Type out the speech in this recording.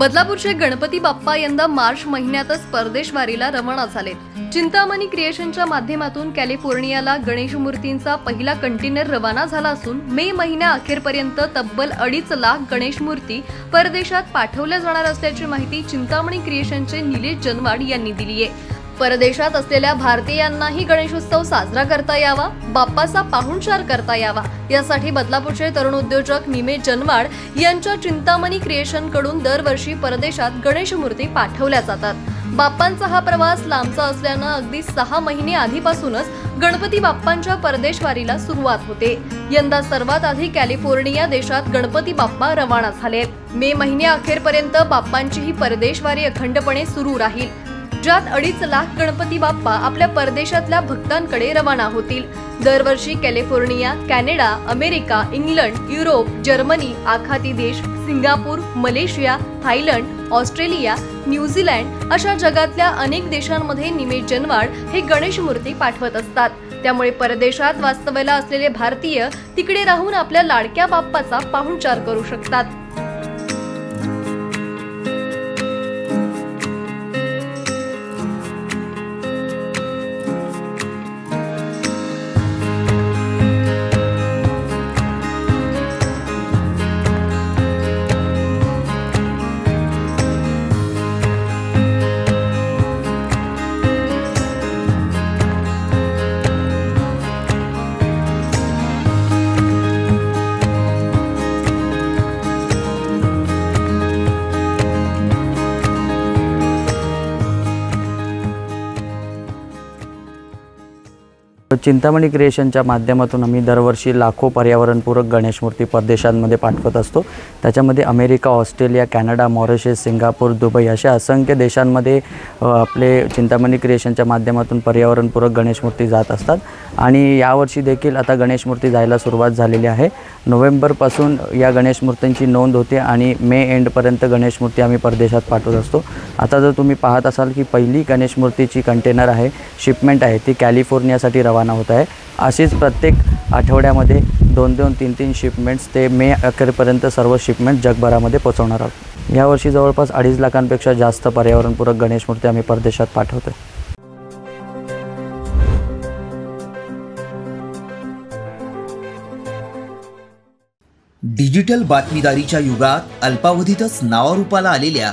बदलापूरचे गणपती बाप्पा यंदा मार्च महिन्यातच परदेशवारीला रवाना झाले चिंतामणी क्रिएशनच्या माध्यमातून कॅलिफोर्नियाला गणेश मूर्तींचा पहिला कंटेनर रवाना झाला असून मे महिन्या अखेरपर्यंत तब्बल अडीच लाख गणेश मूर्ती परदेशात पाठवल्या जाणार असल्याची माहिती चिंतामणी क्रिएशनचे निलेश जनवाड यांनी दिली आहे परदेशात असलेल्या भारतीयांनाही गणेशोत्सव साजरा करता यावा बाप्पाचा पाहुणचार करता यावा. यासाठी बदलापूरचे तरुण उद्योजक निमे जनवाड यांच्या चिंतामणी क्रिएशनकडून दरवर्षी परदेशात गणेश मूर्ती पाठवल्या जातात. बाप्पांचा हा प्रवास लांबचा असल्यानं अगदी सहा महिने आधीपासूनच गणपती बाप्पांच्या परदेशवारीला सुरुवात होते. यंदा सर्वात आधी कॅलिफोर्निया देशात गणपती बाप्पा रवाना झालेत मे महिन्या अखेरपर्यंत बाप्पांची ही परदेशवारी अखंडपणे सुरू राहील. ज्यात अडीच लाख गणपती बाप्पा आपल्या परदेशातल्या भक्तांकडे रवाना होतील. दरवर्षी California Canada America England Europe Germany आखाती देश Singapore Malaysia Thailand Australia New Zealand अशा जगातल्या अनेक देशांमध्ये निमेश जनवाड हे गणेश मूर्ती पाठवत असतात. त्यामुळे परदेशात वास्तव्याला असलेले भारतीय तिकडे राहून आपल्या लाडक्या बाप्पाचा पाहुणचार करू शकतात. चिंतामणी क्रिएशनच्या माध्यमातून आम्ही दरवर्षी लाखो पर्यावरणपूरक गणेश मूर्ती परदेशांमध्ये पाठवत असतो. त्याच्यामध्ये America Australia Canada Mauritius Singapore Dubai अशा असंख्य देशांमध्ये आपले चिंतामणी क्रिएशनच्या माध्यमातून पर्यावरणपूरक गणेश मूर्ती जात असतात. आणि यावर्षी देखील आता गणेश मूर्ती जायला सुरुवात झालेली आहे. नोव्हेंबरपासून या गणेश मूर्तींची नोंद होते आणि मे एंडपर्यंत गणेश मूर्ती आम्ही परदेशात पाठवत असतो. आता जर तुम्ही पाहत असाल की पहिली गणेश मूर्तीची कंटेनर आहे शिपमेंट आहे ती कॅलिफोर्नियासाठी रवा रवाना होत आहे. अशीच प्रत्येक आठवड्यामध्ये दोन दोन तीन तीन शिपमेंट्स ते मे अखेरपर्यंत सर्व शिपमेंट जगभरामध्ये पोहोचवणार आहोत. यावर्षी जवळपास अडीच लाखांपेक्षा जास्त पर्यावरणपूरक गणेश मूर्ती आम्ही परदेशात पाठवतो डिजिटल बातमीदारीच्या युगात अल्पावधीतच नावारूपाला आलेल्या